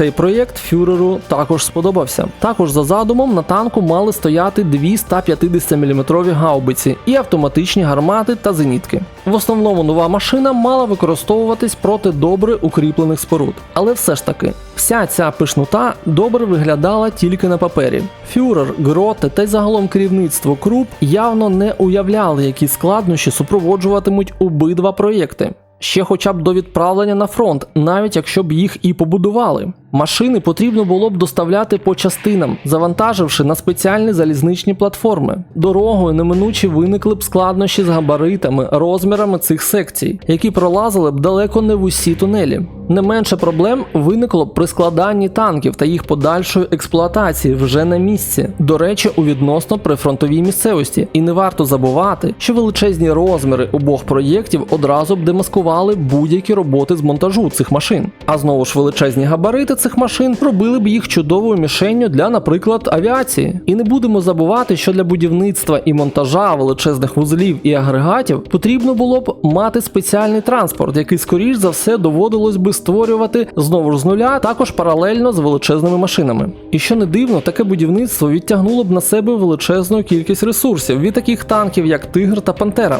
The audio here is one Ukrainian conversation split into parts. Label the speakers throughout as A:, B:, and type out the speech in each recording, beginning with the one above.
A: цей проєкт фюреру також сподобався. Також за задумом на танку мали стояти дві 150 мм гаубиці і автоматичні гармати та зенітки. В основному нова машина мала використовуватись проти добре укріплених споруд. Але все ж таки, вся ця пишнота добре виглядала тільки на папері. Фюрер, гроте та й загалом керівництво Круп явно не уявляли, які складнощі супроводжуватимуть обидва проєкти. Ще хоча б до відправлення на фронт, навіть якщо б їх і побудували. Машини потрібно було б доставляти по частинам, завантаживши на спеціальні залізничні платформи. Дорогою неминуче виникли б складнощі з габаритами, розмірами цих секцій, які пролазили б далеко не в усі тунелі. Не менше проблем виникло при складанні танків та їх подальшої експлуатації вже на місці. До речі, у відносно прифронтовій місцевості. І не варто забувати, що величезні розміри обох проєктів одразу б демаскували будь-які роботи з монтажу цих машин. А знову ж величезні габарити цих машин робили б їх чудовою мішенню для, наприклад, авіації. І не будемо забувати, що для будівництва і монтажа величезних вузлів і агрегатів потрібно було б мати спеціальний транспорт, який скоріш за все доводилось би створювати знову ж з нуля, також паралельно з величезними машинами. І що не дивно, таке будівництво відтягнуло б на себе величезну кількість ресурсів від таких танків, як Тигр та Пантера.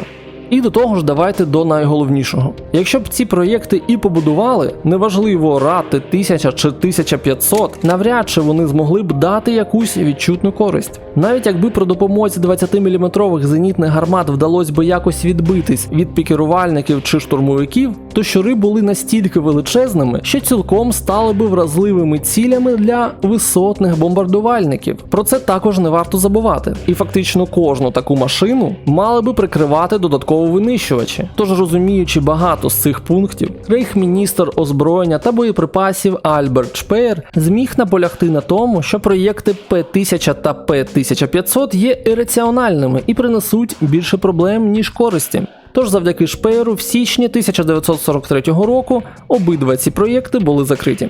A: І до того ж, давайте до найголовнішого. Якщо б ці проєкти і побудували, неважливо рати 1000 чи 1500, навряд чи вони змогли б дати якусь відчутну користь. Навіть якби при допомозі 20-мм зенітних гармат вдалося би якось відбитись від пікерувальників чи штурмовиків, то щури були настільки величезними, що цілком стали би вразливими цілями для висотних бомбардувальників. Про це також не варто забувати. І фактично кожну таку машину мали би прикривати додатково винищувачі. Тож розуміючи багато з цих пунктів, рейхміністр озброєння та боєприпасів Альберт Шпеєр зміг наполягти на тому, що проєкти П-1000 та П-1500 є ірраціональними і принесуть більше проблем ніж користі. Тож завдяки Шпеєру в січні 1943 року обидва ці проєкти були закриті.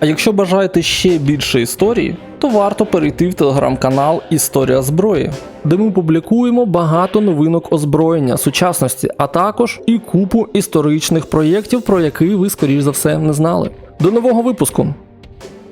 A: А якщо бажаєте ще більше історії, то варто перейти в телеграм-канал Історія зброї, де ми публікуємо багато новинок озброєння сучасності, а також і купу історичних проєктів, про які ви, скоріш за все, не знали. До нового випуску!